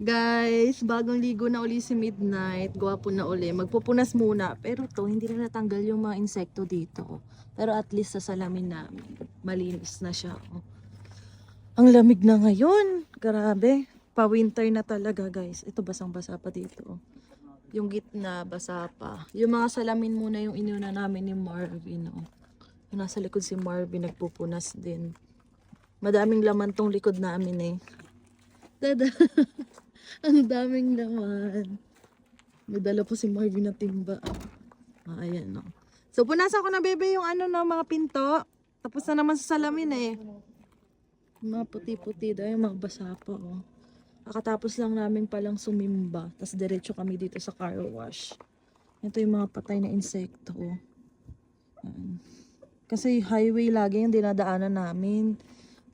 Guys, bagong ligo na uli si Midnight. Gwapo na uli. Magpupunas muna. Pero to, hindi na natanggal yung mga insekto dito. Pero at least sa salamin namin, malinis na siya. oh. Ang lamig na ngayon. Grabe. Pa-winter na talaga, guys. Ito basang-basa pa dito. oh. Yung gitna, basa pa. Yung mga salamin muna yung inuna namin ni Marvin. Oh. Nasa likod si Marvin, nagpupunas din. Madaming laman tong likod namin eh. Dada. Ang daming laman. May dala si Marvin na timba. Ah, ayan no. So, punasan ko na bebe yung ano no, mga pinto. Tapos na naman sa salamin eh. Mga puti-puti daw, yung mga basa pa oh. Kakatapos lang namin palang sumimba. Tapos diretso kami dito sa car wash. Ito yung mga patay na insekto. Oh. Ayan. Kasi highway lagi yung dinadaanan namin.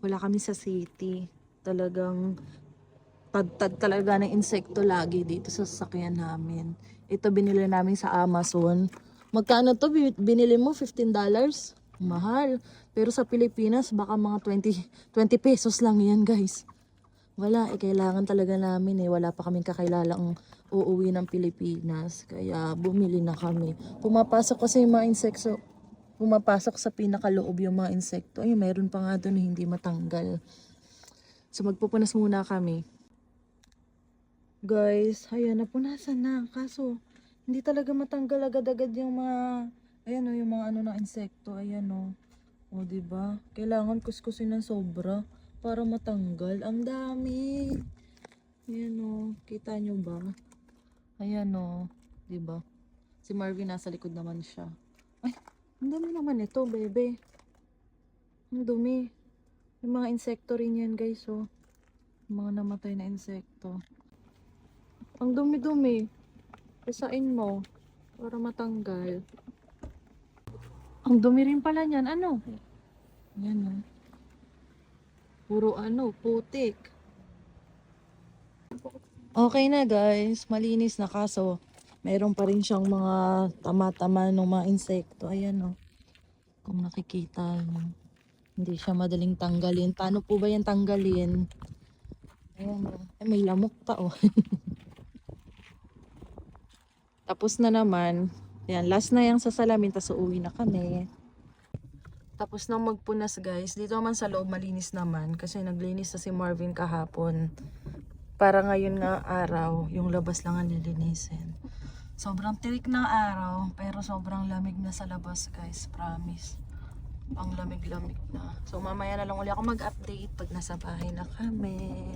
Wala kami sa city. Talagang tad-tad talaga ng insekto lagi dito sa sasakyan namin. Ito binili namin sa Amazon. Magkano to? Bi- Binili mo? $15? Mahal. Pero sa Pilipinas, baka mga 20, 20 pesos lang yan, guys. Wala, eh, kailangan talaga namin eh. Wala pa kaming kakailalang uuwi ng Pilipinas. Kaya bumili na kami. Pumapasok kasi yung mga insekto. Pumapasok sa pinakaloob yung mga insekto. Ay, meron pa nga doon eh, hindi matanggal. So magpupunas muna kami. Guys, ayan, napunasan na. Kaso, hindi talaga matanggal agad-agad yung mga, ayan o, yung mga ano na insekto. Ayan o. O, diba? Kailangan kuskusin ng sobra para matanggal. Ang dami. Ayan o, kita nyo ba? Ayan o, diba? Si Marvin nasa likod naman siya. Ay, ang dami naman ito, bebe. Ang dumi. Yung mga insekto rin yan, guys, oh. Yung mga namatay na insekto. Ang dumi-dumi. Pesain mo. Para matanggal. Ang dumi rin pala niyan. Ano? Yan, oh. Puro ano, putik. Okay na, guys. Malinis na kaso. Meron pa rin siyang mga tama-tama ng mga insekto. Ayan, oh. Kung nakikita mo. Hindi siya madaling tanggalin. Paano po ba yan tanggalin? Ayan, oh. Ay, may lamok pa, oh. Tapos na naman. Ayan, last na yung sa salamin, tapos uuwi na kami. Tapos nang magpunas, guys. Dito naman sa loob, malinis naman. Kasi naglinis na si Marvin kahapon. Para ngayon nga araw, yung labas lang ang lilinisin. Sobrang tirik ng araw, pero sobrang lamig na sa labas, guys. Promise. Ang lamig-lamig na. So, mamaya na lang uli ako mag-update pag nasa bahay na kami.